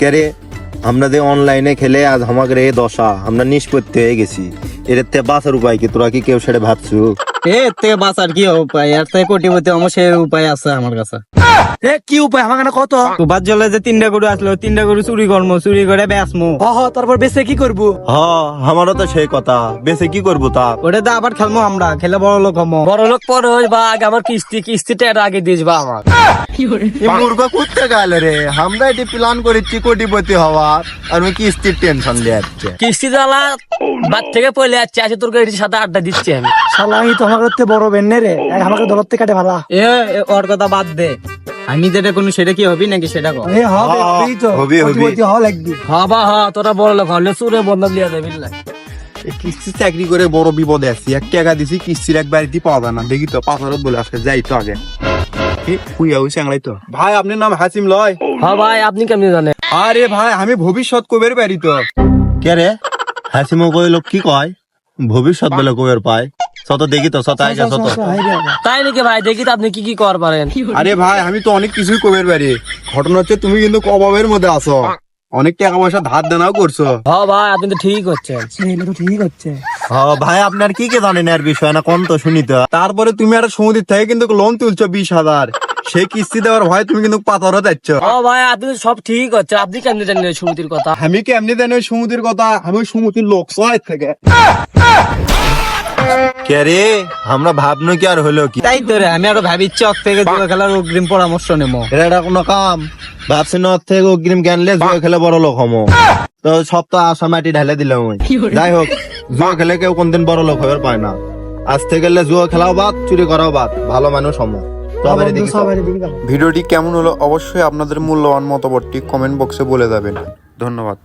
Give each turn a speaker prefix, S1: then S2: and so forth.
S1: কে রে আমরা যে অনলাইনে খেলে আজ আমাকে রে দশা, আমরা নিষ্পত্তি হয়ে গেছি। এর থেকে বাঁচার উপায় কি? তোরা কি কেউ সেটা ভাবছ?
S2: এর থেকে বাঁচার কি উপায়? এর থেকে কোটিপতি আমার সে উপায় আছে আমার কাছে।
S3: এ কি উপায়? আমার কত?
S2: সুভাষ জলে যে তিনটা গরু আসলো তিনটা গরু চুরি করব চুরি করে বেচমু।
S3: হ তারপর বেঁচে কি করব?
S1: হ আমারও তো সেই কথা। বেশি কি করব তা
S2: ওটা তো আবার খেলব আমরা খেলে বড় লোক হমো।
S4: বড় লোক পরে হই বা আগে আমার কিস্তি কিস্তিটা এর আগে দিয়ে যাবা আমার
S1: এই কুত্তে গেল রে? আমরা এটি প্ল্যান করেছি কোটিপতি হওয়ার আর ওই কিস্তির টেনশন লিয়ে যাচ্ছে
S4: কিস্তি জ্বালা বাদ থেকে পয়লে যাচ্ছে আছে তোর গাড়ির সাথে আড্ডা দিচ্ছি আমি।
S3: শালা আমি তো আমার কাছে বড় বেন্নে রে। আমাকে দলত থেকে কাটে ভালা।
S2: এ এ, ওর কথা বাদ দে। আমি যেটা কোনো সেটা কি হবি নাকি সেটা কর
S3: এ হবে
S1: হ্যাঁ,
S3: হবেই তো
S1: হবি, হবি।
S3: কোটিপতি হওয়া লাগবে।
S4: হ তোরা বড় লোক হলে চুরে বন্ধ লিয়া দেবে
S5: কিস্তি চাকরি করে বড় বিপদে আছি এক টাকা দিছি কিস্তির একবার দি পাওয়া যায় না। দেখি তো পাথরত বলে আজকে যাই তো আগে। তো। ভাই আপনার নাম হাসিম লয়।
S4: হ্যাঁ ভাই আপনি কেমনি জানেন?
S5: আরে ভাই আমি ভবিষ্যৎ কবের পারি তো।
S1: কে রে? হাসিমো কইলো কি কয়? ভবিষ্যৎ বলে কইর পায়। সত দেখি তো সত আইগা সত।
S4: তাই নাকি ভাই? দেখি তো আপনি কি কি কর পারেন।
S5: আরে ভাই আমি তো অনেক কিছুই কবের পারি। ঘটনা হচ্ছে তুমি কিন্তু অভাবের মধ্যে আছো। অনেক টাকা পয়সা ধার দেনাও করছ।
S4: হ্যাঁ ভাই আপনি তো ঠিক
S3: তো ঠিক হচ্ছে
S1: হ ভাই আপনার কি কি জানেন এর বিষয় না কোন তো শুনি তো।
S5: তারপরে তুমি একটা সমুদ্রের থেকে কিন্তু লোন তুলছো বিশ হাজার। সেই কিস্তি দেওয়ার ভয় তুমি কিন্তু পাথরও যাচ্ছ
S4: হ্যাঁ ভাই আপনি সব ঠিক হচ্ছে আপনি কেমনি জানেন সমিতির কথা?
S5: আমি কি এমনি জানি ওই সমুদ্রের কথা? আমি সমুদ্রের লোক সহায় থেকে।
S1: কে রে? আমরা ভাবনো কি আর হলো কি?
S2: তাই তো রে আমি আরও ভাবিচ্ছি থেকে জুয়া খেলার অগ্রিম পরামর্শ নেব।
S1: এটা কোনো কাম। ভাবছি নর থেকে অগ্রিম জ্ঞানলে জুয়া খেলে বড় লোক হমো। তো সব তো আশা মাটি ঢেলে দিলাম যাই হোক জুয়া খেলে কেউ কোনদিন বড় লোক হয়ে পায় না। আজ থেকে গেলে জুয়া খেলাও বাদ চুরি করাও বাদ। ভালো মানুষ হমো।
S5: ভিডিওটি কেমন হলো অবশ্যই আপনাদের মূল্যবান মতামতটি কমেন্ট বক্সে বলে যাবেন। ধন্যবাদ।